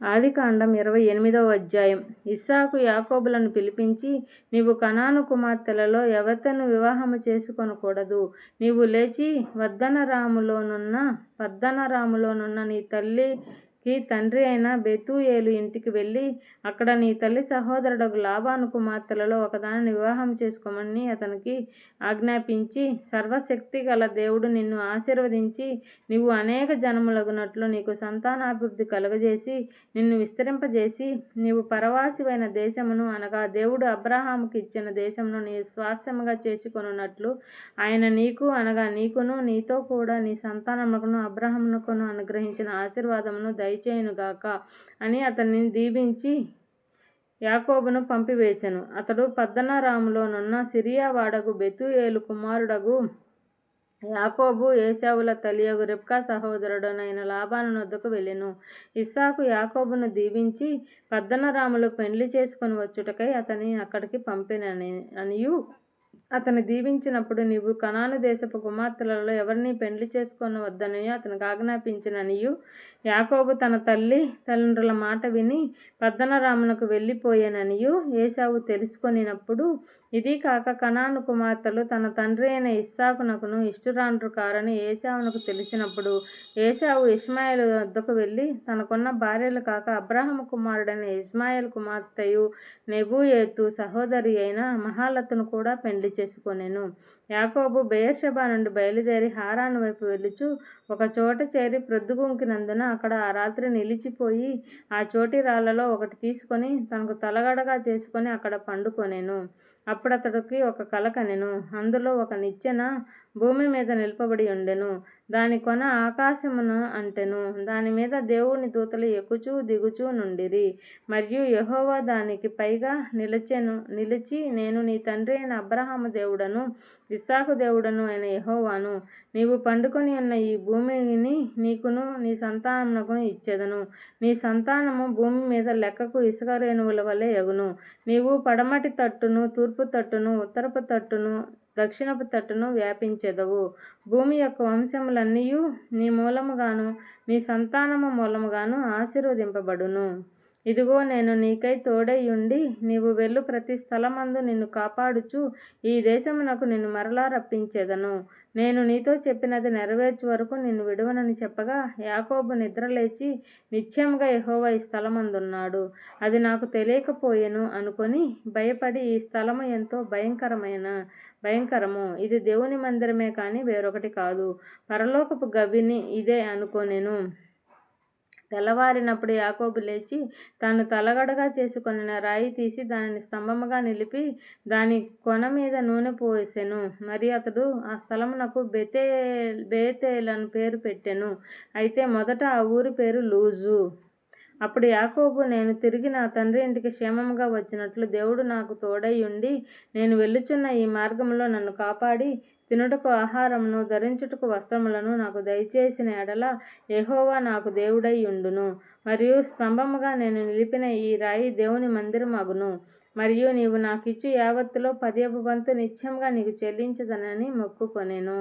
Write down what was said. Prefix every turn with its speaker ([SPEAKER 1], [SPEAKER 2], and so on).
[SPEAKER 1] ఆదికాండం ఇరవై ఎనిమిదవ అధ్యాయం. ఇస్సాకు యాకోబులను పిలిపించి నీవు కనాను కుమార్తెలలో ఎవరితను వివాహము చేసుకొనకూడదు. నీవు లేచి వద్దనరాములోనున్న వద్దనరాములోనున్న నీ తల్లి కి తండ్రి అయిన బెతూయేలు ఇంటికి వెళ్ళి అక్కడ నీ తల్లి సహోదరుడగు లాభాను కుమార్తెలలో ఒకదానిని వివాహం చేసుకోమని అతనికి ఆజ్ఞాపించి సర్వశక్తి గల దేవుడు నిన్ను ఆశీర్వదించి నీవు అనేక జనములగునట్లు నీకు సంతానాభివృద్ధి కలుగజేసి నిన్ను విస్తరింపజేసి నీవు పరవాసివైన దేశమును అనగా దేవుడు అబ్రహాముకి ఇచ్చిన దేశమును నీ స్వాస్థ్యముగా చేసుకొనున్నట్లు ఆయన నీకు అనగా నీకును నీతో కూడా నీ సంతానముకును అబ్రహమునకును అనుగ్రహించిన ఆశీర్వాదమును దయచేయునుగాక అని అతన్ని దీవించి యాకోబును పంపివేశాను అతడు పద్దనరాములోనున్న సిరియా వాడగు బెతుయేలు కుమారుడగు యాకోబు ఏశావుల తల్లియగు రెబ్కా సహోదరుడనైన లాభాను వద్దకు వెళ్ళెను. ఇస్సాకు యాకోబును దీవించి పద్దనరాములు పెండ్లి చేసుకొని వచ్చుటకై అతని అక్కడికి పంపినని అనియు అతను దీవించినప్పుడు నీవు కనాను దేశపు కుమార్తెలలో ఎవరిని పెండ్లి చేసుకొని వద్దనియో అతనికి ఆజ్ఞాపించిననియు యాకోబు తన తల్లి తల్లిదండ్రుల మాట విని పద్దనరామునకు వెళ్ళిపోయాననియు. ఏశావు తెలుసుకొనినప్పుడు ఇది కాక కనాను కుమార్తెలు తన తండ్రి అయిన ఇస్సాకునకును ఇష్టురాండ్రు కారని ఏసావునకు తెలిసినప్పుడు ఏసావు ఇస్మాయిల్ వద్దకు వెళ్ళి తనకున్న భార్యలు కాక అబ్రహం కుమారుడైన ఇస్మాయిల్ కుమార్తెయు నెబూయేతు సహోదరి అయిన మహాలతును కూడా పెండ్లి చేసుకొనెను. యాకోబు బెయర్షెబా నుండి బయలుదేరి హారాను వైపు వెళ్ళుచు ఒక చోట చేరి ప్రొద్దుగుంకినందున అక్కడ ఆ రాత్రి నిలిచిపోయి ఆ చోటి రాళ్ళలో ఒకటి తీసుకొని తనకు తలగడగా చేసుకొని అక్కడ పండుకొనెను. అప్పుడు అతడికి ఒక కల కనెను అందులో ఒక నిచ్చెన భూమి మీద నిలపబడి ఉండెను. దాని కొన ఆకాశమున అంటెను. దాని మీద దేవుని దూతలు ఎక్కుచూ దిగుచూ నుండిరి. మరియు యహోవా దానికి పైగా నిలిచెను. నిలిచి నేను నీ తండ్రి అయిన అబ్రహాము దేవుడను ఇస్సాకు దేవుడను అయిన యహోవాను. నీవు పండుకొని ఉన్న ఈ భూమిని నీకును నీ సంతానమునకు ఇచ్చేదను. నీ సంతానము భూమి మీద లెక్కకు ఇసుక రేణువుల వలె ఎగును. నీవు పడమటి తట్టును తూర్పు తట్టును ఉత్తరపు తట్టును దక్షిణపు తట్టును వ్యాపించెదవు. భూమి యొక్క వంశములన్నీ నీ మూలముగాను నీ సంతానము మూలముగాను ఆశీర్వదింపబడును. ఇదిగో నేను నీకై తోడైయుండి నీవు వెళ్ళు ప్రతి స్థలమందు నిన్ను కాపాడుచు. ఈ దేశమునకు నిన్ను మరలా రప్పించేదను. నేను నీతో చెప్పినది నెరవేర్చు వరకు నిన్ను విడువనని చెప్పగా యాకోబు నిద్రలేచి నిత్యముగా యహోవా ఈ స్థలమందున్నాడు. అది నాకు తెలియకపోయెను అనుకొని భయపడి ఈ స్థలము ఎంతో భయంకరమైన భయంకరము. ఇది దేవుని మందిరమే కానీ వేరొకటి కాదు. పరలోకపు గవిని ఇదే అనుకోనేను. తెల్లవారినప్పుడు యాకోబు లేచి తాను తలగడగా చేసుకొనిన రాయి తీసి దానిని స్తంభముగా నిలిపి దాని కొన మీద నూనె పోసెను. మరి అతడు ఆ స్థలమునకు బెతే బేతేలను పేరు పెట్టెను. అయితే మొదట ఆ ఊరి పేరు లూజు. అప్పుడు యాకోబు నేను తిరిగి నా తండ్రి ఇంటికి క్షేమంగా వచ్చినట్లు దేవుడు నాకు తోడై ఉండి నేను వెళ్ళుచున్న ఈ మార్గంలో నన్ను కాపాడి తినుటకు ఆహారమును ధరించుటకు వస్త్రములను నాకు దయచేసిన ఎడల ఎహోవా నాకు దేవుడై ఉండును. మరియు స్తంభముగా నేను నిలిపిన ఈ రాయి దేవుని మందిరమగును. మరియు నీవు నాకిచ్చు యావత్తులో పదేపు వంతు నిత్యంగా నీకు చెల్లించదనని మొక్కుకొనెను.